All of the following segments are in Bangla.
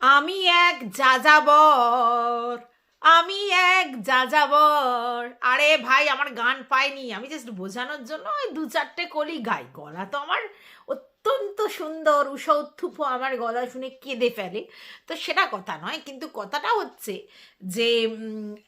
আমি এক যাযাবর, আমি এক যাযাবর। আরে ভাই, আমার গান পাইনি। আমি জাস্ট বোঝানোর জন্য ওই দু চারটে কলি গাই। গলা তো আমার অত্যন্ত সুন্দর উষৌথুফো আমার গলা শুনে কেঁদে ফেলে। তো সেটা কথা নয়, কিন্তু কথাটা হচ্ছে যে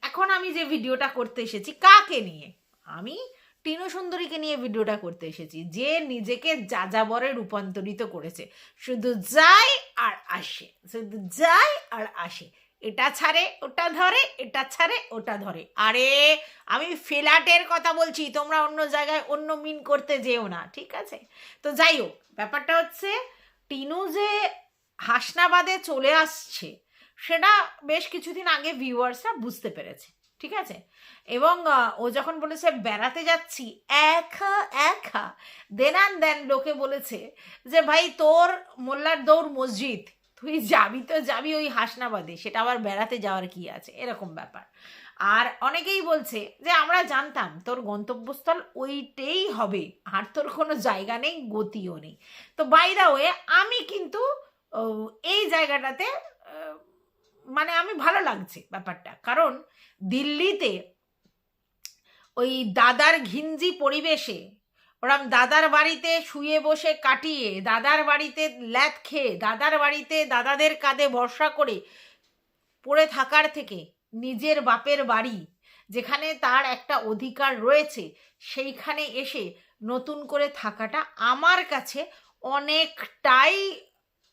এখন আমি যে ভিডিওটা করতে এসেছি, কাকে নিয়ে? আমি টিনু সুন্দরীকে নিয়ে ভিডিওটা করতে এসেছি, যে নিজেকে যাযাবরে রূপান্তরিত করেছে। শুধু যায় আর আসে, শুধু যায় আর আসে। এটা ছাড়ে, ওটা ধরে, এটা ছাড়ে, ওটা ধরে। আরে, আমি ফেলাটের কথা বলছি, তোমরা অন্য জায়গায় অন্য মিন করতে যেও না, ঠিক আছে? তো যাই হোক, ব্যাপারটা হচ্ছে টিনু যে হাসনাবাদে চলে আসছে, সেটা বেশ কিছুদিন আগে ভিউয়ার্সরা বুঝতে পেরেছে। ঠিক আছে? এবং ও যখন বলেছে, বেড়াতে যাচ্ছি। একা একা। দেন দেন লোকে বলেছে যে, ভাই, তোর মোল্লার দৌড় মসজিদ। তুই যাবি তো যাবি ওই হাসনাবাদে। সেটা আবার বেড়াতে যাওয়ার কি আছে? এরকম ব্যাপার। আর অনেকেই বলছে যে, আমরা জানতাম তোর গন্তব্যস্থল ওইটাই হবে। আর তোর কোনো জায়গা নেই, গতিও নেই। তো বাইরা ওয়ে আমি কিন্তু এই জায়গাটাতে মানে আমি ভালো লাগছে ব্যাপারটা। কারণ দিল্লিতে ওই দাদার ঘিঞ্জি পরিবেশে ওরম দাদার বাড়িতে শুয়ে বসে কাটিয়ে, দাদার বাড়িতে ল্যাদ খেয়ে, দাদার বাড়িতে দাদাদের কাঁধে ভরসা করে পড়ে থাকার থেকে নিজের বাপের বাড়ি, যেখানে তার একটা অধিকার রয়েছে, সেইখানে এসে নতুন করে থাকাটা আমার কাছে অনেকটাই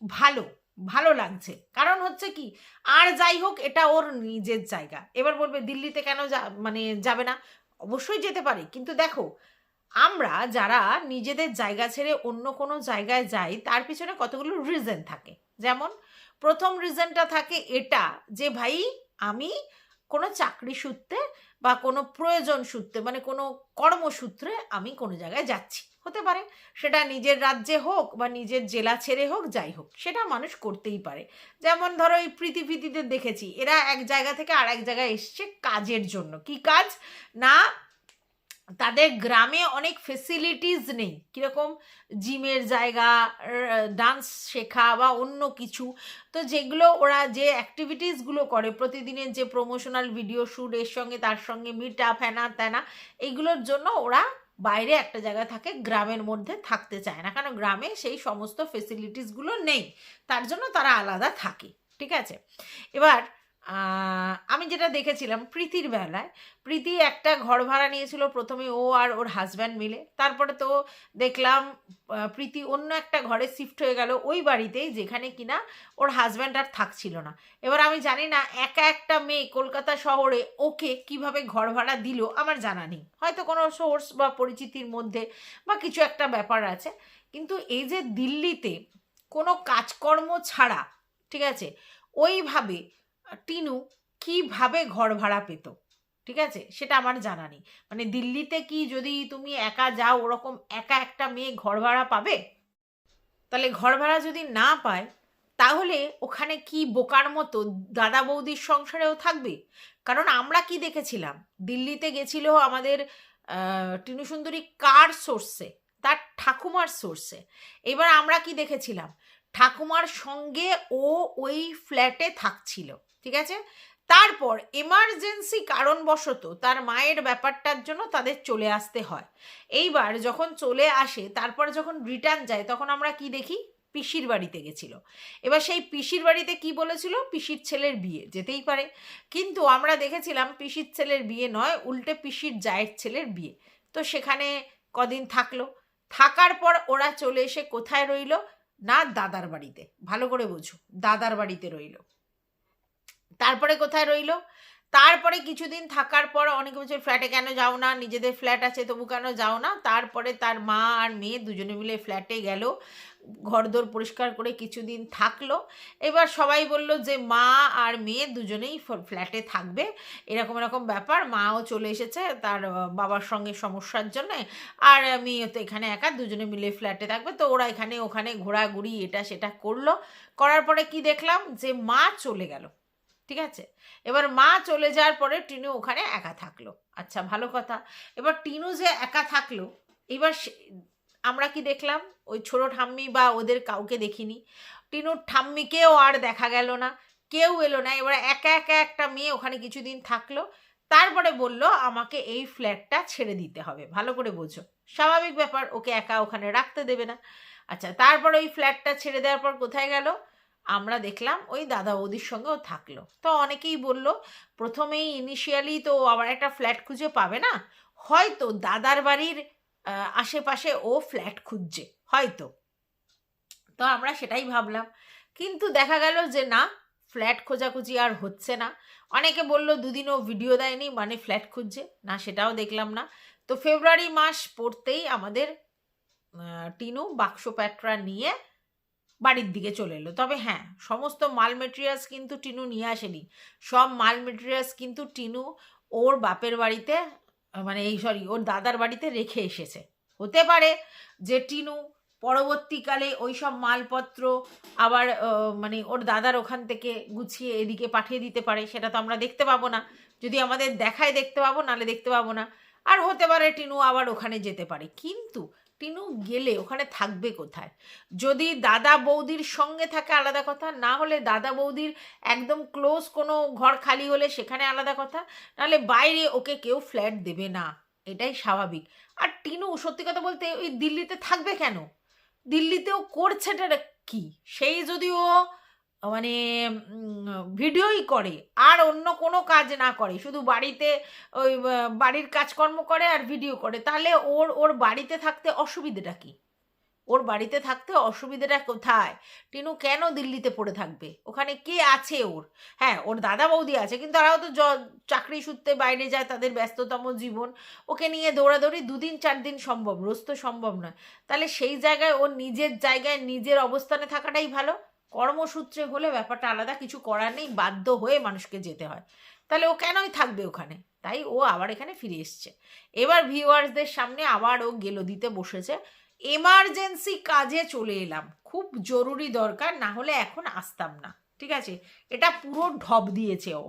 ভালো। ভালো লাগছে। কারণ হচ্ছে কি, আর যাই হোক, এটা ওর নিজের জায়গা। এবার বলবে, দিল্লিতে কেন মানে যাবে না? অবশ্যই যেতে পারে। কিন্তু দেখো, আমরা যারা নিজেদের জায়গা ছেড়ে অন্য কোনো জায়গায় যাই, তার পিছনে কতগুলো রিজন থাকে। যেমন, প্রথম রিজনটা থাকে এটা যে, ভাই, আমি কোনো চাকরি সূত্রে বা কোনো প্রয়োজন সূত্রে মানে কোনো কর্মসূত্রে আমি কোনো জায়গায় যাচ্ছি। হতে পারে। সেটা নিজের রাজ্যে হোক বা নিজের জেলা ছেড়ে হোক, যাই হোক, সেটা মানুষ করতেই পারে। যেমন ধরো এই প্রীতিদের দেখেছি, এরা এক জায়গা থেকে আর এক জায়গায় এসছে কাজের জন্য। কি কাজ? না, তাদের গ্রামে অনেক ফেসিলিটিস নেই। কীরকম? জিমের জায়গা ডান্স শেখা বা অন্য কিছু। তো যেগুলো ওরা যে অ্যাক্টিভিটিসগুলো করে, প্রতিদিনের যে প্রমোশনাল ভিডিও শ্যুট এর সঙ্গে তার সঙ্গে মিট আপ হ্যানা ত্যানা এইগুলোর জন্য ওরা বাইরে একটা জায়গায় থাকে, গ্রামের মধ্যে থাকতে চায় না। কারণ গ্রামে সেই সমস্ত ফেসিলিটিসগুলো নেই। তার জন্য তারা আলাদা থাকে। ঠিক আছে? এবার আমি যেটা দেখেছিলাম প্রীতির বেলায়, প্রীতি একটা ঘর ভাড়া নিয়েছিল, প্রথমে ও আর ওর হাজব্যান্ড মিলে। তারপরে তো দেখলাম প্রীতি অন্য একটা ঘরে শিফট হয়ে গেল ওই বাড়িতেই যেখানে কিনা ওর হাজব্যান্ড আর থাকছিল না। এবার আমি জানি না, একা একটা মেয়ে কলকাতা শহরে ওকে কীভাবে ঘর ভাড়া দিল আমার জানা নেই। হয়তো কোনো সোর্স বা পরিচিতির মধ্যে বা কিছু একটা ব্যাপার আছে। কিন্তু এই যে দিল্লিতে কোনো কাজকর্ম ছাড়া, ঠিক আছে, ওইভাবে টিনু কীভাবে ঘর ভাড়া পেত, ঠিক আছে? সেটা আমার জানা নেই। মানে দিল্লিতে কি যদি তুমি একা যাও, ওরকম একা একটা মেয়ে ঘর ভাড়া পাবে? তাহলে ঘর ভাড়া যদি না পায়, তাহলে ওখানে কি বোকার মতো দাদা বৌদির সংসারেও থাকবে? কারণ আমরা কি দেখেছিলাম? দিল্লিতে গেছিল আমাদের টিনু সুন্দরী কার সোর্সে তার ঠাকুমার সোর্সে এবার আমরা কি দেখেছিলাম? ঠাকুমার সঙ্গে ও ওই ফ্ল্যাটে থাকছিল। ঠিক আছে? তারপর এমার্জেন্সি কারণবশত তার মায়ের ব্যাপারটার জন্য তাদের চলে আসতে হয়। এইবার যখন চলে আসে, তারপর যখন রিটার্ন যায়, তখন আমরা কি দেখি? পিসির বাড়িতে গেছিল। এবার সেই পিসির বাড়িতে কি বলেছিল? পিসির ছেলের বিয়ে, যেতেই পারে। কিন্তু আমরা দেখেছিলাম পিসির ছেলের বিয়ে নয়, উল্টে পিসির জায়ের ছেলের বিয়ে। তো সেখানে কদিন থাকল। থাকার পর ওরা চলে এসে কোথায় রইল? না, দাদার বাড়িতে। ভালো করে বোঝো, দাদার বাড়িতে রইল। তারপরে কোথায় রইল? তারপরে কিছুদিন থাকার পর অনেকে বলছে, ফ্ল্যাটে কেন যাও না? নিজেদের ফ্ল্যাট আছে, তবু কেন যাও না? তারপরে তার মা আর মেয়ে দুজনে মিলে ফ্ল্যাটে গেল। ঘরদোর পরিষ্কার করে কিছুদিন থাকল। এবার সবাই বলল যে, মা আর মেয়ে দুজনেই ফ্ল্যাটে থাকবে। এরকম এরকম ব্যাপার। মাও চলে এসেছে তার বাবার সঙ্গে সমস্যার জন্য। আর মেয়ে তো এখানে একা, দুজনে মিলে ফ্ল্যাটে থাকবে। তো ওরা এখানে, ওখানে ঘোরাঘুরি, এটা সেটা করল। করার পরে কি দেখলাম যে, মা চলে গেল। ঠিক আছে? এবার মা চলে যাওয়ার পরে টিনু ওখানে একা থাকল। আচ্ছা ভালো কথা। এবার টিনু যে একা থাকল, এবার আমরা কি দেখলাম? ওই ছোট ঠাম্মি বা ওদের কাউকে দেখিনি। টিনুর ঠাম্মিকেও আর দেখা গেল না, কেউ এলো না। এবার একা একা একটা মেয়ে ওখানে কিছুদিন থাকল, তারপরে বলল, আমাকে এই ফ্ল্যাটটা ছেড়ে দিতে হবে। ভালো করে বোঝো। স্বাভাবিক ব্যাপার, ওকে একা ওখানে রাখতে দেবে না। আচ্ছা তারপর ওই ফ্ল্যাটটা ছেড়ে দেওয়ার পর কোথায় গেল? আমরা দেখলাম ওই দাদা বৌদির সঙ্গেও থাকল। তো অনেকেই বলল, প্রথমেই ইনিশিয়ালি তো আবার একটা ফ্ল্যাট খুঁজে পাবে না। হয়তো দাদার বাড়ির আশেপাশে ও ফ্ল্যাট খুঁজছে, হয়তো। তো আমরা সেটাই ভাবলাম। কিন্তু দেখা গেল যে না ফ্ল্যাট খোঁজাখুঁজি আর হচ্ছে না। অনেকে বলল, দুদিনও ভিডিও দেয়নি মানে ফ্ল্যাট খুঁজছে। না, সেটাও দেখলাম না। তো ফেব্রুয়ারি মাস পড়তেই আমাদের টিনু বাক্স প্যাটরা নিয়ে বাড়ির দিকে চলে এলো। তবে হ্যাঁ সমস্ত মাল মেটেরিয়ালস কিন্তু টিনু নিয়ে আসেনি। সব মাল মেটেরিয়ালস কিন্তু টিনু ওর বাপের বাড়িতে মানে এই সরি ওর দাদার বাড়িতে রেখে এসেছে। হতে পারে যে টিনু পরবর্তীকালে ওই সব মালপত্র আবার মানে ওর দাদার ওখান থেকে গুছিয়ে এদিকে পাঠিয়ে দিতে পারে, সেটা তো আমরা দেখতে পাবো না। যদি আমাদের দেখায় দেখতে পাবো নালে দেখতে পাবো না। আর হতে পারে টিনু আবার ওখানে যেতে পারে। কিন্তু টিনু গেলে ওখানে থাকবে কোথায়? যদি দাদা বৌদির সঙ্গে থাকে আলাদা কথা, না হলে দাদা বৌদির একদম ক্লোজ কোনো ঘর খালি হলে সেখানে আলাদা কথা, নাহলে বাইরে ওকে কেউ ফ্ল্যাট দেবে না। এটাই স্বাভাবিক। আর টিনু, সত্যি কথা বলতে, ওই দিল্লিতে থাকবে কেন? দিল্লিতেও করছেটা কি? সেই যদি ও মানে ভিডিওই করে, আর অন্য কোনো কাজ না করে। শুধু বাড়িতে ওই বাড়ির কাজকর্ম করে আর ভিডিও করে। তাহলে ওর ওর বাড়িতে থাকতে অসুবিধেটা কি? ওর বাড়িতে থাকতে অসুবিধাটা কোথায়? টিনু কেন দিল্লিতে পড়ে থাকবে? ওখানে কে আছে ওর? হ্যাঁ ওর দাদা বৌদি আছে, কিন্তু তারাও তো চাকরি সূত্রে বাইরে যায়, তাদের ব্যস্ততম জীবন। ওকে নিয়ে দৌড়াদৌড়ি দুদিন চার দিন সম্ভব, রোজ তো সম্ভব নয়। তাহলে সেই জায়গায়, ওর নিজের জায়গায়, নিজের অবস্থানে থাকাটাই ভালো? কর্মসূত্রে হলে ব্যাপারটা আলাদা, কিছু করার নেই, বাধ্য হয়ে মানুষকে যেতে হয়। তাহলে ও কেনই থাকবে ওখানে? তাই ও আবার এখানে ফিরে এসছে। এবার ভিউয়ার্সদের সামনে আবার ও গেলো দিতে বসেছে। এমার্জেন্সি কাজে চলে এলাম। খুব জরুরি দরকার, না হলে এখন আসতাম না। ঠিক আছে? এটা পুরো ঢপ দিয়েছে ও।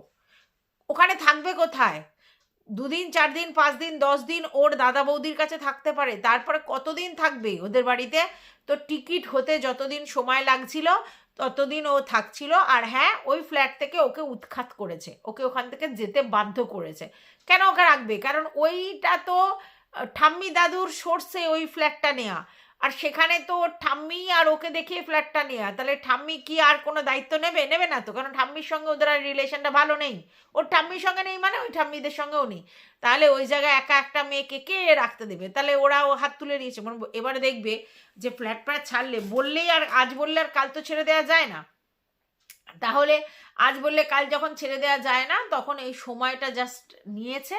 ওখানে থাকবে কোথায়? দুদিন চার দিন পাঁচ দিন দশ দিন ওর দাদা বৌদির কাছে থাকতে পারে। তারপরে কতদিন থাকবে ওদের বাড়িতে? তো টিকিট হতে যতদিন সময় লাগছিল ততদিন ও থাকছিল আর হ্যাঁ ওই ফ্ল্যাট থেকে ওকে উৎখাত করেছে। ওকে ওখান থেকে যেতে বাধ্য করেছে। কেন ওকে রাখবে? কারণ ওইটা তো ঠাম্মি দাদুর সোর্সে ওই ফ্ল্যাটটা নেওয়া আর সেখানে তো ঠাম্মি আর ওকে দেখিয়ে ফ্ল্যাটটা নেওয়া তাহলে ঠাম্মি কি আর কোনো দায়িত্ব নেবে? নেবে না তো, কারণ ঠাম্মির সঙ্গে ওদের আর রিলেশনটা ভালো নেই। ওর ঠাম্মির সঙ্গে নেই মানে ওই ঠাম্মিদের সঙ্গেও নেই। তাহলে ওই জায়গায় একা একটা মেয়েকে কে রাখতে দেবে? তাহলে ওরা ও হাত তুলে নিয়েছে। মানে এবারে দেখবে যে ফ্ল্যাট ফ্ল্যাট ছাড়লে, বললেই আর, আজ বললে আর কাল তো ছেড়ে দেওয়া যায় না। তাহলে আজ বললে কাল যখন ছেড়ে দেওয়া যায় না, তখন এই সময়টা জাস্ট নিয়েছে।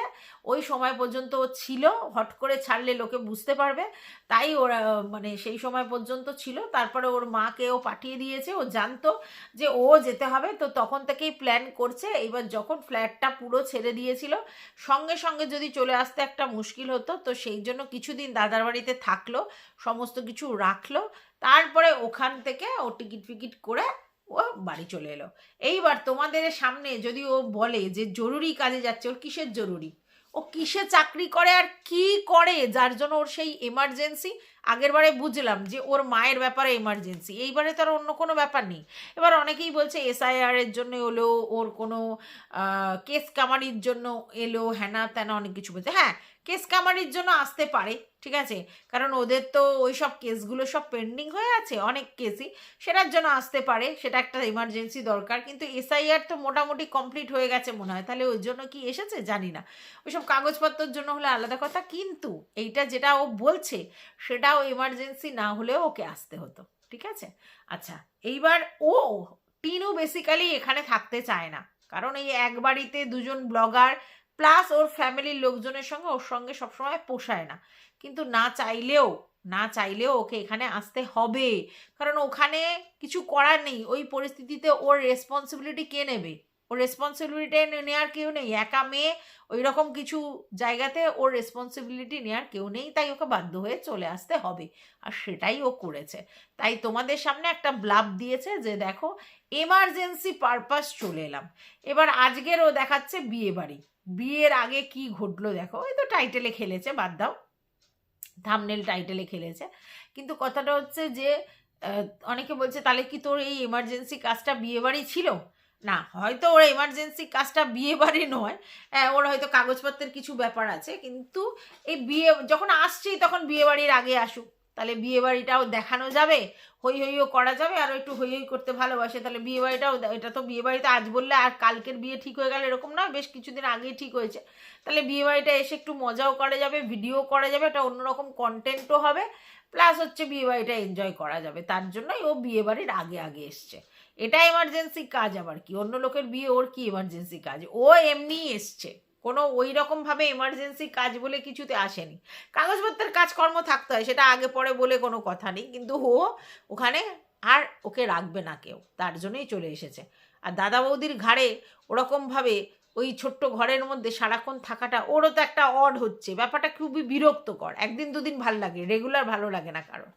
ওই সময় পর্যন্ত ও ছিল, হট করে ছাড়লে লোকে বুঝতে পারবে। তাই ওরা মানে সেই সময় পর্যন্ত ছিল। তারপরে ওর মাকে ও পাঠিয়ে দিয়েছে। ও জানতো যে ও যেতে হবে। তো তখন থেকেই প্ল্যান করছে। এবার যখন ফ্ল্যাটটা পুরো ছেড়ে দিয়েছিল, সঙ্গে সঙ্গে যদি চলে আসতে একটা মুশকিল হতো, তো সেই জন্য কিছুদিন দাদার বাড়িতে থাকল, সমস্ত কিছু রাখল। তারপরে ওখান থেকে ও টিকিট ফিকিট করে ও বাড়ি চলে এলো। এইবার তোমাদের সামনে যদি ও বলে যে জরুরি কাজে যাচ্ছে, ওর কিসের জরুরি? ও কিসে চাকরি করে আর কি করে? যার জন্য ওর সেই এমার্জেন্সি আগের বারে বুঝলাম যে ওর মায়ের ব্যাপারে এমার্জেন্সি এইবারে তার অন্য কোনো ব্যাপার নেই। এবার অনেকেই বলছে এসআইআর এর জন্য এলো, ওর কোনো কেস কামারির জন্য এলো হ্যানা ত্যানা অনেক কিছু বলছে। হ্যাঁ কেস কামারির জন্য আসতে পারে, ঠিক আছে? কারণ ওদের তো ওই সব কেসগুলো সব পেন্ডিং হয়ে আছে, অনেক কেসই। সেটার জন্য আসতে পারে, সেটা একটা এমার্জেন্সি দরকার। কিন্তু এসআইআর তো মোটামুটি কমপ্লিট হয়ে গেছে মনে হয়। তাহলে ওই জন্য কি এসেছে? জানি না। ওই সব কাগজপত্রের জন্য হলে আলাদা কথা। কিন্তু এইটা যেটা ও বলছে, সেটাও এমার্জেন্সি না হলেও ওকে আসতে হতো, ঠিক আছে? আচ্ছা এইবার ও, টিনু বেসিক্যালি এখানে থাকতে চায় না। কারণ এই এক বাড়িতে দুজন ব্লগার প্লাস ওর ফ্যামিলির লোকজনের সঙ্গে ওর সঙ্গে সবসময় পোষায় না। কিন্তু না চাইলেও না চাইলেও ওকে এখানে আসতে হবে। কারণ ওখানে কিছু করার নেই। ওই পরিস্থিতিতে ওর রেসপন্সিবিলিটি কে নেবে? ওর রেসপন্সিবিলিটি নেওয়ার কেউ নেই। একা মেয়ে ওই রকম কিছু জায়গাতে ওর রেসপন্সিবিলিটি নেওয়ার কেউ নেই। তাই ওকে বাধ্য হয়ে চলে আসতে হবে। আর সেটাই ও করেছে। তাই তোমাদের সামনে একটা ব্লাব দিয়েছে যে দেখো এমার্জেন্সি পারপাস চলে এলাম। এবার আজকের ও দেখাচ্ছে বিয়ে বাড়ি বিয়ের আগে কি ঘটলো দেখো? ওই তো টাইটেলে খেলেছে বাদ দাও। থামনেল টাইটেলে খেলেছে। কিন্তু কথাটা হচ্ছে যে অনেকে বলছে তাহলে কি তোর এই এমার্জেন্সি কাজটা বিয়ে বাড়ি ছিল? না হয়তো ওর এমার্জেন্সি কাজটা বিয়ে বাড়ি নয়। হ্যাঁ, ওর হয়তো কাগজপত্রের কিছু ব্যাপার আছে। কিন্তু এই বিয়ে যখন আসছেই তখন বিয়ে বাড়ির আগে আসুক। তাহলে বিয়ে বাড়িটাও দেখানো যাবে, হই হইও করা যাবে, আর একটু হই হই করতে ভালোবাসে, তাহলে বিয়ে বাড়িটাও এটা তো বিয়ে বাড়িতে আজ বললে আর কালকের বিয়ে ঠিক হয়ে গেল এরকম না বেশ কিছুদিন আগেই ঠিক হয়েছে। তাহলে বিয়ে বাড়িটা এসে একটু মজাও করা যাবে, ভিডিও করা যাবে এটা অন্যরকম কন্টেন্টও হবে প্লাস হচ্ছে বিয়ে বাড়িটা এনজয় করা যাবে, তার জন্যই ও বিয়ে বাড়ির আগে আগে এসছে। এটা এমার্জেন্সি কাজ আবার কি? অন্য লোকের বিয়ে ওর কি এমার্জেন্সি কাজ? ও এমনিই এসছে। কোনো ওই রকমভাবে এমার্জেন্সি কাজ বলে কিছুতে আসেনি। কাগজপত্রের কাজকর্ম থাকতে হয়, সেটা আগে পরে বলে কোনো কথা নেই, কিন্তু ও ওখানে আর ওকে রাখবে না কেউ, তার জন্যই চলে এসেছে। আর দাদা বৌদির ঘাড়ে ওরকমভাবে ওই ছোট্ট ঘরের মধ্যে সারাক্ষণ থাকাটা, ওরও তো একটা অড হচ্ছে, ব্যাপারটা খুবই বিরক্তকর, একদিন দুদিন ভালো লাগে রেগুলার ভালো লাগে না কারণ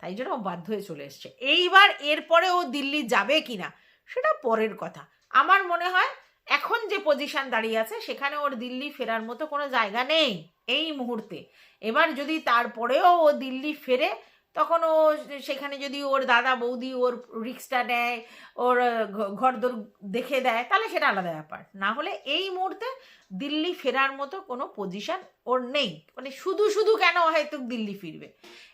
তাই জন্য ও বাধ্য হয়ে চলে এসছে। এইবার এরপরে ও দিল্লি যাবে কিনা, সেটা পরের কথা। আমার মনে হয় এখন যে পজিশন দাঁড়িয়ে আছে, সেখানে ওর দিল্লি ফেরার মতো কোনো জায়গা নেই, এই মুহূর্তে। এবার যদি তারপরেও ও দিল্লি ফেরে তখন ও সেখানে যদি ওর দাদা বৌদি ওর রিক্সটা নেয়, ওর ঘরদোর দেখে দেয়, তাহলে সেটা আলাদা ব্যাপার। না হলে এই মুহূর্তে দিল্লি ফেরার মতো কোনো পজিশন ওর নেই। মানে শুধু শুধু কেন হয়তো দিল্লি ফিরবে?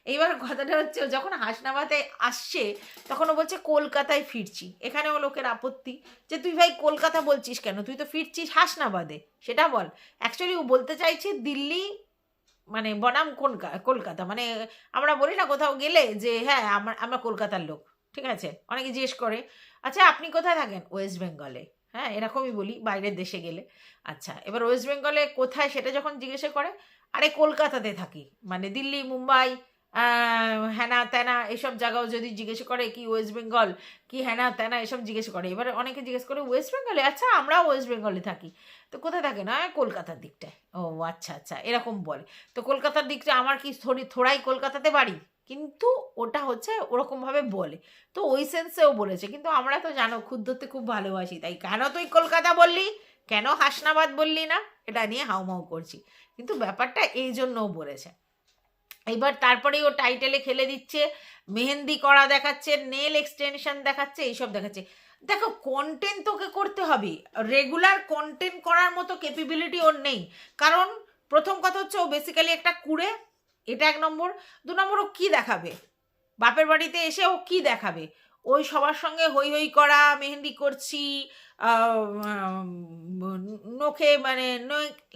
এইবার কথাটা হচ্ছে যখন হাসনাবাদে আসছে, তখন ও বলছে, কলকাতায় ফিরছি। এখানে ও লোকের আপত্তি যে, তুই ভাই কলকাতা বলছিস কেন? তুই তো ফিরছিস হাসনাবাদে। সেটা বল। অ্যাকচুয়ালি ও বলতে চাইছে, দিল্লি মানে বনাম কলকাতা। মানে আমরা বলি না কোথাও গেলে যে হ্যাঁ আমার আমরা কলকাতার লোক, ঠিক আছে? অনেকে জিজ্ঞেস করে আচ্ছা আপনি কোথায় থাকেন? ওয়েস্ট বেঙ্গলে। হ্যাঁ এরকমই বলি, বাইরের দেশে গেলে। আচ্ছা এবার ওয়েস্ট বেঙ্গলে কোথায় সেটা যখন জিজ্ঞেস করে, আরে, কলকাতাতে থাকি। মানে দিল্লি, মুম্বাই হ্যানা ত্যানা এসব জায়গাও যদি জিজ্ঞেস করে কি ওয়েস্ট বেঙ্গল কি হ্যানা ত্যানা এসব জিজ্ঞেস করে। এবার অনেকে জিজ্ঞেস করে ওয়েস্ট বেঙ্গলে আচ্ছা আমরাও ওয়েস্ট বেঙ্গলে থাকি। তো কোথায় থাকে না? কলকাতার দিকটায়। ও আচ্ছা আচ্ছা এরকম বলে। তো কলকাতার দিকটা আমার কি থোড়ি, থোড়াই কলকাতাতে বাড়ি? কিন্তু ওটা হচ্ছে ওরকমভাবে বলে। তো ওই সেন্সেও বলেছে। কিন্তু আমরা তো জানো ক্ষুদ্রতে খুব ভালোবাসি। তাই কেন তুই কলকাতা বললি? কেন হাসনাবাদ বললি না? এটা নিয়ে হাউমাউ করছি। কিন্তু ব্যাপারটা এই জন্যও বলেছে। এবার তারপরে ও টাইটেলে খেলে দিচ্ছে, মেহেন্দি করা দেখাচ্ছে, নেল এক্সটেনশন দেখাচ্ছে, এইসব দেখাচ্ছে। দেখো কন্টেন্ট তোকে করতে হবে। রেগুলার কন্টেন্ট করার মতো ক্যাপাবিলিটি ওর নেই। কারণ প্রথম কথা হচ্ছে ও বেসিক্যালি একটা কুড়ে, এটা এক নম্বর। দু নম্বর, ও কী দেখাবে? বাপের বাড়িতে এসে ও কী দেখাবে? ওই সবার সঙ্গে হই হই করা, মেহেন্দি করছি নখে মানে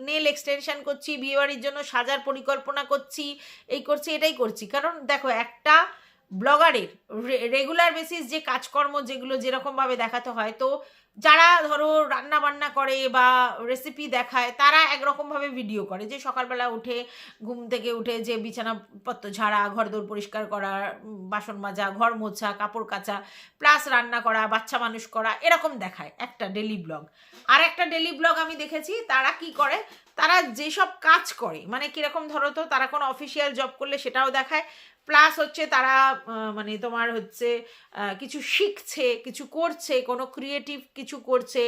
নেল এক্সটেনশান করছি বিয়েবাড়ির জন্য সাজার পরিকল্পনা করছি, এই করছি, এটাই করছি। কারণ দেখো, একটা ব্লগারের রেগুলার বেসিস যে কাজকর্ম যেগুলো যেরকমভাবে দেখাতে হয়, তো যারা ধরো রান্না বান্না করে বা রেসিপি দেখায়, তারা একরকমভাবে ভিডিও করে। যে সকালবেলা উঠে, ঘুম থেকে উঠে যে বিছানাপত্র ঝাড়া ঘর ঘরদোর পরিষ্কার করা বাসন মাজা, ঘর মোছা, কাপড় কাচা প্লাস রান্না করা, বাচ্চা মানুষ করা, এরকম দেখায় একটা ডেলি ব্লগ আর একটা ডেলি ব্লগ আমি দেখেছি, তারা কি করে? তারা যেসব কাজ করে মানে কীরকম ধরো তো, তারা কোনো অফিসিয়াল জব করলে সেটাও দেখায় প্লাস হচ্ছে তারা মানে তোমার হচ্ছে কিছু শিখছে, কিছু করছে, কোনো ক্রিয়েটিভ কিছু করছে,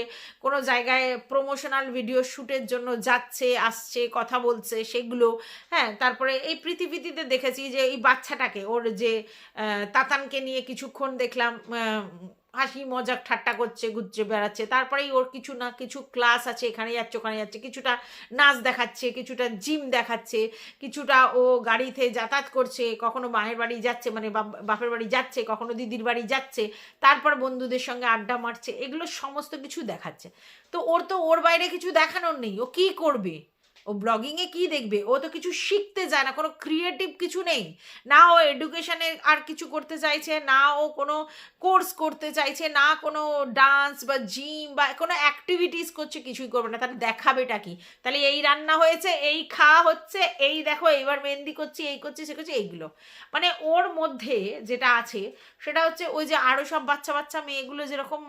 কোনো জায়গায় প্রমোশনাল ভিডিও শ্যুটের জন্য যাচ্ছে, আসছে, কথা বলছে, সেগুলো হ্যাঁ তারপরে এই পৃথিবীতে দেখেছি যে এই বাচ্চাটাকে, ওর যে তাতানকে নিয়ে কিছুক্ষণ দেখলাম হাসি, মজাক, ঠাট্টা করছে, ঘুরছে, বেড়াচ্ছে। তারপরেই ওর কিছু না কিছু ক্লাস আছে, এখানে যাচ্ছে, ওখানে যাচ্ছে। কিছুটা নাচ দেখাচ্ছে, কিছুটা জিম দেখাচ্ছে, কিছুটা ও গাড়িতে যাতায়াত করছে, কখনো মায়ের বাড়ি যাচ্ছে মানে বাপ- বাপের বাড়ি যাচ্ছে, কখনো দিদির বাড়ি যাচ্ছে, তারপর বন্ধুদের সঙ্গে আড্ডা মারছে, এগুলো সমস্ত কিছু দেখাচ্ছে। তো ওর তো ওর বাইরে কিছু দেখানোর নেই, ও কি করবে? ও ব্লগিংয়ে কি দেখবে? ও তো কিছু শিখতে যায় না, কোনো ক্রিয়েটিভ কিছু নেই। না ও এডুকেশনে আর কিছু করতে চাইছে, না ও কোনো কোর্স করতে চাইছে, না কোনো ডান্স বা জিম বা কোনো অ্যাক্টিভিটিস করছে, কিছুই করবে না। তাহলে দেখাবেটা কি? তাহলে এই রান্না হয়েছে, এই খাওয়া হচ্ছে, এই দেখো, এইবার মেহেন্দি করছি, এই করছি, সে করছি, এইগুলো। মানে ওর মধ্যে যেটা আছে, সেটা হচ্ছে ওই যে আরও সব বাচ্চা বাচ্চা মেয়েগুলো যেরকম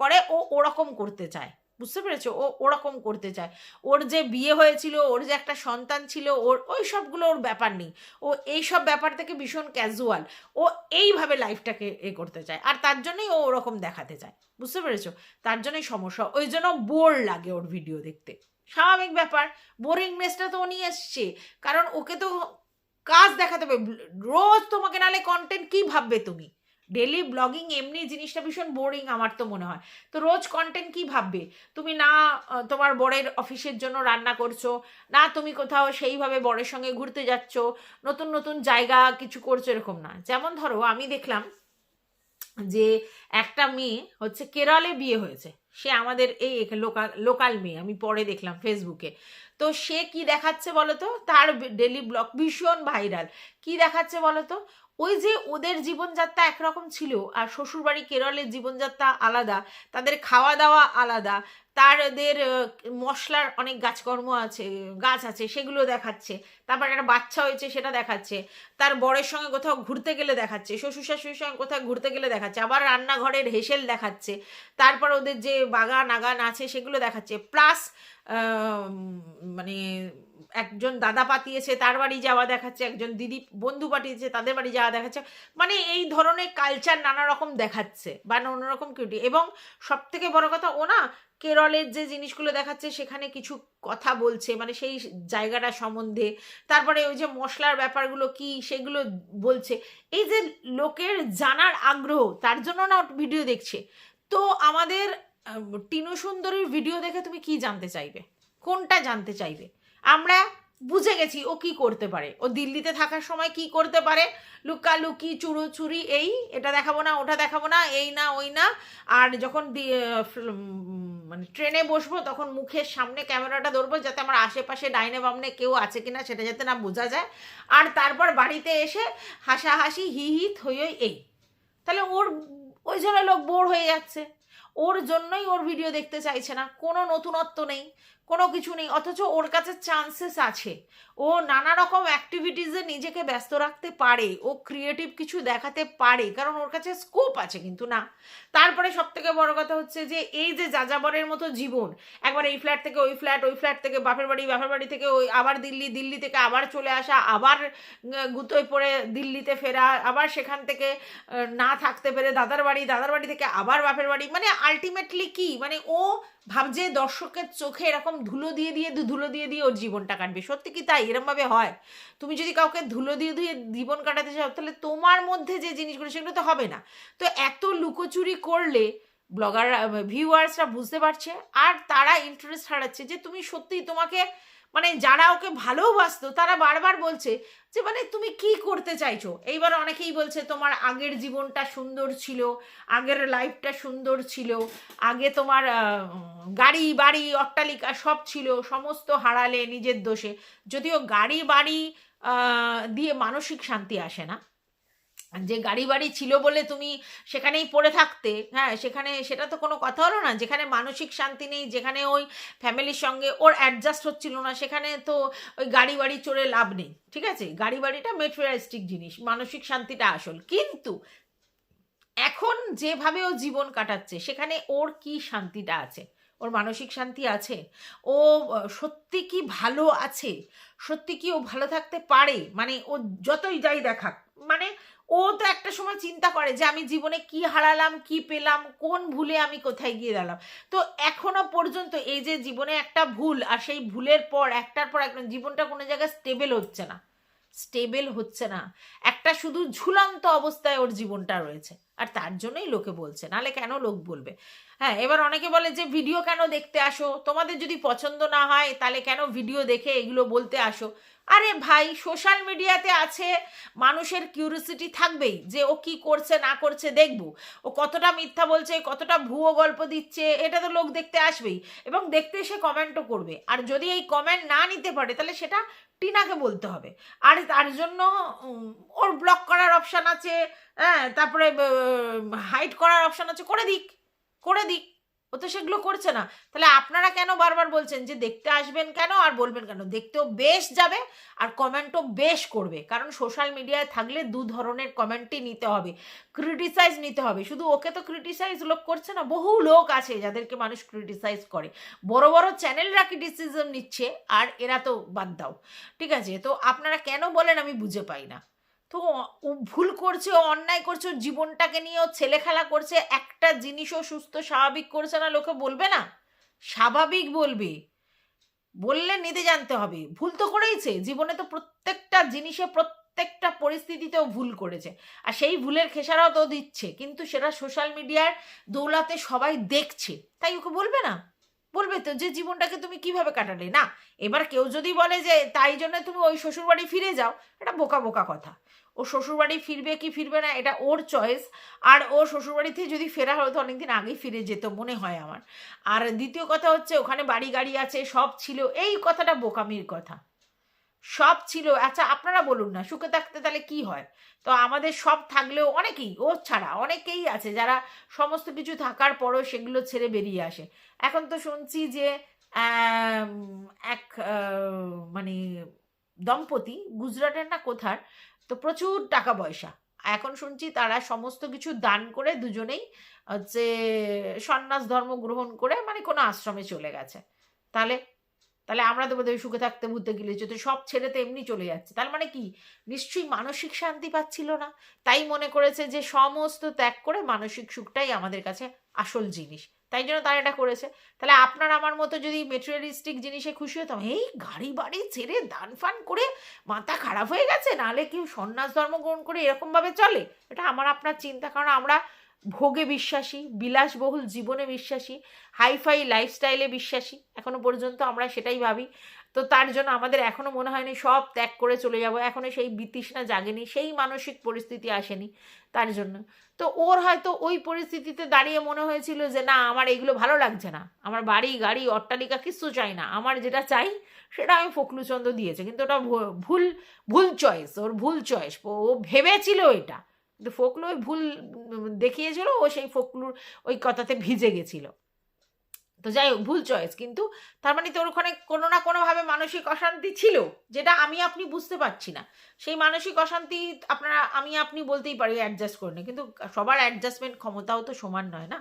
করে, ও ওরকম করতে চায়। বুঝতে পেরেছ? ও ওরকম করতে চায়। ওর যে বিয়ে হয়েছিল, ওর যে একটা সন্তান ছিল, ওর ওই সবগুলো ওর ব্যাপার নেই। ও এই সব ব্যাপার থেকে ভীষণ ক্যাজুয়াল ও এইভাবে লাইফটাকে এ করতে চায়। আর তার জন্যই ও ওরকম দেখাতে চায়। বুঝতে পেরেছ? তার জন্যই সমস্যা। ওই জন্য বোর লাগে ওর ভিডিও দেখতে। স্বাভাবিক ব্যাপার। বোরিংনেসটা তো নিয়ে এসছে। কারণ ওকে তো কাজ দেখাতে হবে। রোজ তোমাকে নালে কন্টেন্ট কি ভাববে তুমি? ডেলি ব্লগিং এমনি জিনিসটা ভীষণ বোরিং আমার তো মনে হয়। তো রোজ কন্টেন্ট কি ভাববে? তুমি না তোমার বরের অফিসের জন্য রান্না করছ, না তুমি কোথাও সেইভাবে বরের সঙ্গে ঘুরতে যাচ্ছ, নতুন নতুন জায়গা কিছু করছ, এরকম না। যেমন ধরো, আমি দেখলাম যে একটা মেয়ে হচ্ছে কেরলে বিয়ে হয়েছে। সে আমাদের এই লোকাল লোকাল মেয়ে, আমি পরে দেখলাম ফেসবুকে তো সে কি দেখাচ্ছে বলতো? তার ডেলি ব্লগ ভীষণ ভাইরাল কি দেখাচ্ছে বলো তো ওই যে ওদের জীবনযাত্রা একরকম ছিল আর শ্বশুরবাড়ি কেরলের জীবনযাত্রা আলাদা, তাদের খাওয়া দাওয়া আলাদা, তাদের মশলার অনেক গাছকর্ম আছে, গাছ আছে, সেগুলো দেখাচ্ছে, তারপর একটা বাচ্চা হয়েছে সেটা দেখাচ্ছে, তার বরের সঙ্গে কোথাও ঘুরতে গেলে দেখাচ্ছে শ্বশুর শাশুড়ির সঙ্গে কোথাও ঘুরতে গেলে দেখাচ্ছে, আবার রান্নাঘরের হেসেল দেখাচ্ছে, তারপর ওদের যে বাগান আগান আছে সেগুলো দেখাচ্ছে, প্লাস মানে একজন দাদা পাঠিয়েছে, তার বাড়ি যাওয়া দেখাচ্ছে, একজন দিদি, বন্ধু পাঠিয়েছে, তাদের বাড়ি যাওয়া দেখাচ্ছে। মানে এই ধরনের কালচার নানা রকম দেখাচ্ছে, বা নানা রকম কিউটি এবং সব থেকে বড় কথা, ও না কেরলের যে জিনিসগুলো দেখাচ্ছে, সেখানে কিছু কথা বলছে মানে সেই জায়গাটা সম্বন্ধে। তারপরে ওই যে মশলার ব্যাপারগুলো কি, সেগুলো বলছে। এই যে লোকের জানার আগ্রহ, তার জন্য না ভিডিও দেখছে। তো আমাদের টিনু সুন্দরীর ভিডিও দেখে তুমি কি জানতে চাইবে? কোনটা জানতে চাইবে? আমরা বুঝে গেছি ও কি করতে পারে। ও দিল্লিতে থাকার সময় কি করতে পারে? লুকালুকি চুরোচুরি এই, এটা দেখাবো না, ওটা দেখাবো না, এই না, ওই না। আর যখন মানে ট্রেনে বসবো, তখন মুখের সামনে ক্যামেরাটা ধরবো, যাতে আমার আশেপাশে ডাইনে বামনে কেউ আছে কিনা, সেটা যাতে না বোঝা যায়। আর তারপর বাড়িতে এসে হাসাহাসি, হি হি, থই এই। তাহলে ওর, ওই জন্য লোক বোর হয়ে যাচ্ছে। ওর জন্যই ওর ভিডিও দেখতে চাইছে না। কোনো নতুনত্ব নেই। কোনো কিছু নেই, অথচ ওর কাছে চান্সেস আছে। ও নানা রকম অ্যাক্টিভিটিসে নিজেকে ব্যস্ত রাখতে পারে, ও ক্রিয়েটিভ কিছু দেখাতে পারে, কারণ ওর কাছে স্কোপ আছে কিন্তু না। তারপরে সব থেকে বড় কথা হচ্ছে যে, এই যে যাযাবরের মতো জীবন, একবার এই ফ্ল্যাট থেকে ওই ফ্ল্যাট ওই ফ্ল্যাট থেকে বাপের বাড়ি বাপের বাড়ি থেকে ওই আবার দিল্লি দিল্লি থেকে আবার চলে আসা, আবার গুতোয় পড়ে দিল্লিতে ফেরা, আবার সেখান থেকে না থাকতে পেরে দাদার বাড়ি দাদার বাড়ি থেকে আবার বাপের বাড়ি মানে আলটিমেটলি কি? মানে ও ভাবছে দর্শকের চোখে এরকম ধুলো দিয়ে দিয়ে ধুলো দিয়ে দিয়ে ওর জীবনটা কাটবে। সত্যি কি তাই? এরমভাবে হয়? তুমি যদি কাউকে ধুলো দিয়ে দিয়ে জীবন কাটাতে চাও, তাহলে তোমার মধ্যে যে জিনিসগুলো, সেগুলো তো হবে না। তো এত লুকোচুরি করলে ব্লগার ভিউয়ার্সরা বুঝতে পারছে, আর তারা ইন্টারেস্ট হারাচ্ছে যে তুমি সত্যি তোমাকে মানে যারা ওকে ভালোবাসতো, তারা বারবার বলছে যে মানে তুমি কি করতে চাইছো? এইবার অনেকেই বলছে, তোমার আগের জীবনটা সুন্দর ছিল, আগের লাইফটা সুন্দর ছিল, আগে তোমার গাড়ি, বাড়ি, অট্টালিকা সব ছিল, সমস্ত হারালে নিজের দোষে। যদিও গাড়ি, বাড়ি দিয়ে মানসিক শান্তি আসে না যে গাড়ি বাড়ি ছিল বলে তুমি সেখানেই পড়ে থাকতে হ্যাঁ সেখানে সেটা তো কোনো কথা হলো না। যেখানে মানসিক শান্তি নেই, যেখানে ওই ফ্যামিলির সঙ্গে ওর অ্যাডজাস্ট হচ্ছিল না, সেখানে তো ওই গাড়ি বাড়ি চড়ে লাভ নেই, ঠিক আছে? গাড়ি বাড়িটা মেটেরিয়ালিস্টিক জিনিস, মানসিক শান্তিটা আসল। কিন্তু এখন যেভাবে ও জীবন কাটাচ্ছে, সেখানে ওর কি শান্তিটা আছে? ওর মানসিক শান্তি আছে? ও সত্যি কি ভালো আছে? সত্যি কি ও ভালো থাকতে পারে? মানে ও যতই যাই দেখাক মানে ও তো একটা সময় চিন্তা করে যে আমি জীবনে কি হারালাম, কি পেলাম, কোন ভুলে আমি কোথায় গিয়ে দাঁড়ালাম। তো এখনও পর্যন্ত এই যে জীবনে একটা ভুল আর সেই ভুলের পর, একটার পর একটা জীবনটা কোনো জায়গায় স্টেবেল হচ্ছে না। স্টেবল হচ্ছে না। একটা শুধু ঝুলন্ত অবস্থায় ওর জীবনটা রয়েছে। আর তার জন্যই লোকে বলছে, নাহলে কেন লোক বলবে? হ্যাঁ এবার অনেকে বলে যে, ভিডিও কেন দেখতে আসো? তোমাদের যদি পছন্দ না হয়, তাহলে কেন ভিডিও দেখে এগুলো বলতে আসো? আরে ভাই, সোশ্যাল মিডিয়াতে আছে, মানুষের কিউরিসিটি থাকবেই, যে ও কি করছে, না করছে দেখব। ও কতটা মিথ্যা বলছে, কতটা ভুয়ো গল্প দিচ্ছে, এটা তো লোক দেখতে আসবেই। এবং দেখতে এসে কমেন্টও করবে। আর যদি এই কমেন্ট না নিতে পারে, তাহলে সেটা টিনাকে বলতে হবে। আর তার জন্য ওর ব্লক করার অপশান আছে হ্যাঁ তারপরে হাইড করার অপশান আছে, করে দিক করে দিক। ও তো সেগুলো করছে না। তাহলে আপনারা কেন বারবার বলছেন যে দেখতে আসবেন কেন আর বলবেন কেন? দেখতেও বেশ যাবে আর কমেন্টও বেশ করবে। কারণ সোশ্যাল মিডিয়ায় থাকলে দু ধরনের কমেন্টই নিতে হবে। ক্রিটিসাইজ নিতে হবে। শুধু ওকে তো ক্রিটিসাইজ লোক করছে না, বহু লোক আছে যাদেরকে মানুষ ক্রিটিসাইজ করে। বড় বড় চ্যানেলরা ক্রিটিসিজম নিচ্ছে আর এরা তো বাদ দাও। ঠিক আছে? তো আপনারা কেন বলেন আমি বুঝে পাই না। তো ভুল করছে, ও অন্যায় করছে, ওর জীবনটাকে নিয়ে ও ছেলে খেলা করছে, একটা জিনিসও সুস্থ, স্বাভাবিক করছে না, লোকে বলবে না? স্বাভাবিক বলবে। বললে নিতে জানতে হবে। ভুল তো করেইছে। জীবনে তো প্রত্যেকটা জিনিসে, প্রত্যেকটা পরিস্থিতিতেও ভুল করেছে। আর সেই ভুলের খেসারাও তো দিচ্ছে। কিন্তু সেটা সোশ্যাল মিডিয়ার দৌলাতে সবাই দেখছে। তাই ওকে বলবে না? বলবে তো যে জীবনটাকে তুমি কীভাবে কাটালে? না, এবার কেউ যদি বলে যে, তাই জন্য তুমি ওই শ্বশুরবাড়ি ফিরে যাও, এটা বোকা বোকা কথা। ও শ্বশুরবাড়ি ফিরবে কি ফিরবে না, এটা ওর চয়েস আর ও শ্বশুরবাড়িতে যদি ফেরা হয় হতো অনেকদিন আগেই ফিরে যেত, মনে হয় আমার। আর দ্বিতীয় কথা হচ্ছে, ওখানে বাড়ি গাড়ি আছে, সব ছিল, এই কথাটা বোকামির কথা। সব ছিল আচ্ছা আপনারা বলুন না, সুখে থাকতে তাহলে কি হয়? তো আমাদের সব থাকলেও অনেকেই, ও ছাড়া অনেকেই আছে, যারা সমস্ত কিছু থাকার পরও সেগুলো ছেড়ে বেরিয়ে আসে। এখন তো শুনছি যে এক মানে দম্পতি, গুজরাটের না কোথার তো প্রচুর টাকা পয়সা। এখন শুনছি তারা সমস্ত কিছু দান করে দুজনেই, হচ্ছে সন্ন্যাস ধর্ম গ্রহণ করে মানে কোনো আশ্রমে চলে গেছে। তাহলে তাহলে আমরা তো বোধহয় সুখে থাকতে ভূতে গিলেছি তো সব ছেড়ে তো এমনি চলে যাচ্ছে। তার মানে কি? নিশ্চয়ই মানসিক শান্তি পাচ্ছিল না। তাই মনে করেছে যে সমস্ত ত্যাগ করে মানসিক সুখটাই আমাদের কাছে আসল জিনিস। তাই জন্য তারা এটা করেছে। তাহলে আপনার আমার মতো যদি মেটেরিয়ালিস্টিক জিনিসে খুশি হতাম, এই গাড়ি বাড়ি ছেড়ে দান ফান করে মাথা খারাপ হয়ে গেছে, নাহলে কেউ সন্ন্যাস ধর্ম গ্রহণ করে এরকমভাবে চলে? এটা আমার আপনার চিন্তা, কারণ আমরা ভোগে বিশ্বাসী, বিলাসবহুল জীবনে বিশ্বাসী, হাইফাই লাইফস্টাইলে বিশ্বাসী, এখনও পর্যন্ত আমরা সেটাই ভাবি। তো তার জন্য আমাদের এখনও মনে হয়নি, সব ত্যাগ করে চলে যাব। এখনও সেই বিতৃষ্ণা জাগেনি, সেই মানসিক পরিস্থিতি আসেনি তার জন্য। তো ওর হয়তো ওই পরিস্থিতিতে দাঁড়িয়ে মনে হয়েছিল যে, না, আমার এগুলো ভালো লাগছে না। আমার বাড়ি, গাড়ি, অট্টালিকা কিচ্ছু চাই না। আমার যেটা চাই সেটা আমি ফকলুচন্দ্র দিয়েছে। কিন্তু ওটা ভুল ভুল চয়েস ওর ভুল চয়েস ও ভেবেছিল এটা। কিন্তু ফকলু ওই ভুল দেখিয়েছিল, ও সেই ফকলুর ওই কথাতে ভিজে গেছিল। তো যাই হোক, ভুল চয়েস কিন্তু তার মানে তোর ওখানে কোনো না কোনোভাবে মানসিক অশান্তি ছিল, যেটা আমি আপনি বুঝতে পারছি না। সেই মানসিক অশান্তি আপনারা, আমি আপনি বলতেই পারি অ্যাডজাস্ট করে নি। কিন্তু সবার অ্যাডজাস্টমেন্ট ক্ষমতাও তো সমান নয় না?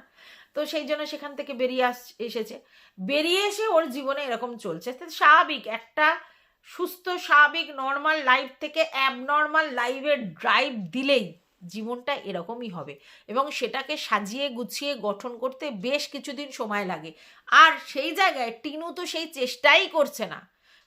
তো সেই জন্য সেখান থেকে বেরিয়ে আস, এসেছে। বেরিয়ে এসে ওর জীবনে এরকম চলছে। স্বাভাবিক, একটা সুস্থ, স্বাভাবিক নর্মাল লাইফ থেকে অ্যাবনর্মাল লাইফের ড্রাইভ দিলেই জীবনটা এরকমই হবে। এবং সেটাকে সাজিয়ে গুছিয়ে গঠন করতে বেশ কিছুদিন সময় লাগে। আর সেই জায়গায় টিনু তো সেই চেষ্টাই করছে না।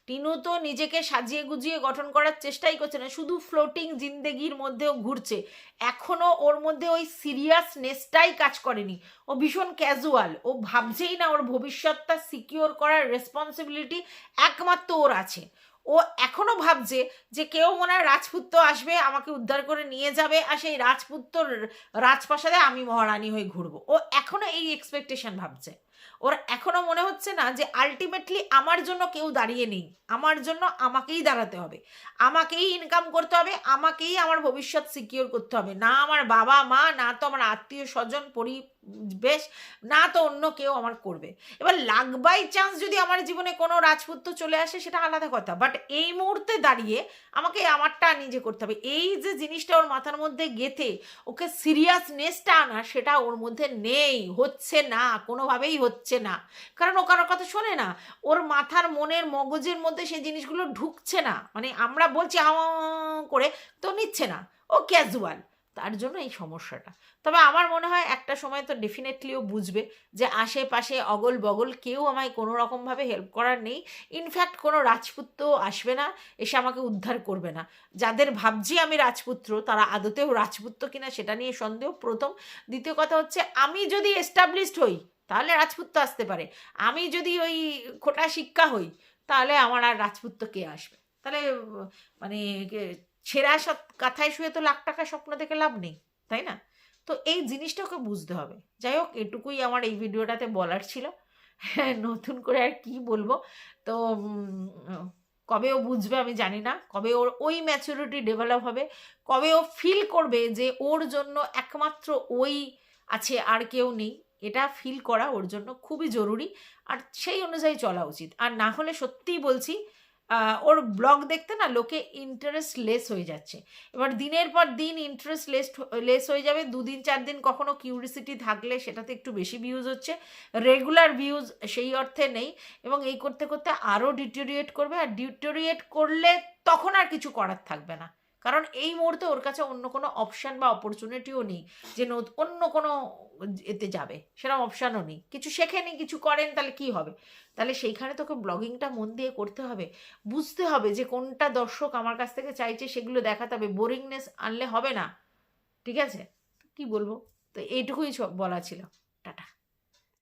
টিনু তো নিজেকে সাজিয়ে গুজিয়ে গঠন করার চেষ্টাই করছে না। শুধু ফ্লোটিং জিন্দেগির মধ্যেও ঘুরছে। এখনও ওর মধ্যে ওই সিরিয়াসনেসটাই কাজ করেনি। ও ভীষণ ক্যাজুয়াল। ও ভাবছেই না ওর ভবিষ্যৎটা সিকিওর করার রেসপন্সিবিলিটি একমাত্র ওর আছে। ও এখনও ভাবছে যে কেউ মনে হয় রাজপুত্র আসবে, আমাকে উদ্ধার করে নিয়ে যাবে আর সেই রাজপুত্র রাজপ্রাসাদে আমি মহারানী হয়ে ঘুরবো। ও এখনও এই এক্সপেকটেশন ভাবছে। ওর এখনও মনে হচ্ছে না যে আলটিমেটলি আমার জন্য কেউ দাঁড়িয়ে নেই। আমার জন্য আমাকেই দাঁড়াতে হবে। আমাকেই ইনকাম করতে হবে, আমাকেই আমার ভবিষ্যৎ সিকিওর করতে হবে। না আমার বাবা মা না তো আমার আত্মীয় স্বজন পরিবেশ না তো অন্য কেউ আমার করবে। এবার লাখ বাই চান্স যদি আমার জীবনে কোনো রাজপুত্র চলে আসে, সেটা আলাদা কথা। বাট এই মুহূর্তে দাঁড়িয়ে আমাকে আমারটা নিজে করতে হবে। এই যে জিনিসটা ওর মাথার মধ্যে গেথে ওকে সিরিয়াসনেসটা আনা, সেটা ওর মধ্যে নেই, হচ্ছে না, কোনোভাবেই হচ্ছে না। কারণ ও কারোর কথা শোনে না। ওর মাথার মনের মগজের মধ্যে সেই জিনিসগুলো ঢুকছে না। মানে আমরা বলছি হাওয়া করে, তো নিচ্ছে না। ও ক্যাজুয়াল তার জন্য এই সমস্যাটা। তবে আমার মনে হয় একটা সময় তো ডেফিনেটলিও বুঝবে যে আশেপাশে অগল বগল কেউ আমায় কোনো রকমভাবে হেল্প করার নেই। ইনফ্যাক্ট কোনো রাজপুত্র আসবে না, এসে আমাকে উদ্ধার করবে না। যাদের ভাবছি আমি রাজপুত্র, তারা আদতেও রাজপুত্র কিনা সেটা নিয়ে সন্দেহ প্রথম। দ্বিতীয় কথা হচ্ছে, আমি যদি এস্টাবলিশড হই, তাহলে রাজপুত্র আসতে পারে। আমি যদি ওই খোটা শিক্ষা হই, তাহলে আমার আর রাজপুত্র কে আসবে? তাহলে মানে ছেঁড়া কাঁথায় শুয়ে তো লাখ টাকা স্বপ্ন দেখে লাভ নেই, তাই না? তো এই জিনিসটা ওকে বুঝতে হবে। যাই হোক, এটুকুই আমার এই ভিডিওটাতে বলার ছিল। হ্যাঁ নতুন করে আর কি বলব? তো কবে ও বুঝবে আমি জানি না। কবে ওর ওই ম্যাচুরিটি ডেভেলপ হবে? কবে ও ফিল করবে যে ওর জন্য একমাত্র ওই আছে, আর কেউ নেই? এটা ফিল করা ওর জন্য খুবই জরুরি। আর সেই অনুযায়ী চলা উচিত। আর না হলে সত্যিই বলছি ওর ব্লগ দেখতে না লোকে ইন্টারেস্ট লেস হয়ে যাচ্ছে। এবার দিনের পর দিন ইন্টারেস্ট লেস লেস হয়ে যাবে। দুদিন চার দিন কখনো কিউরিসিটি থাকলে সেটাতে একটু বেশি ভিউজ হচ্ছে। রেগুলার ভিউজ সেই অর্থে নেই এবং এই করতে করতে আরও ডিটোরিয়েট করবে। আর ডিটোরিয়েট করলে তখন আর কিছু করার থাকবে না। কারণ এই মুহূর্তে ওর কাছে অন্য কোনো অপশান বা অপরচুনিটিও নেই যে অন্য কোনো এতে যাবে। সেরকম অপশানও নেই। কিছু শেখেনি কিছু করেন, তাহলে কি হবে? তাহলে সেইখানে তোকে ব্লগিংটা মন দিয়ে করতে হবে। বুঝতে হবে যে কোনটা দর্শক আমার কাছ থেকে চাইছে সেগুলো দেখাতে হবে। বোরিংনেস আনলে হবে না। ঠিক আছে? কি বলব? তো এইটুকুই বলা ছিল। টাটা।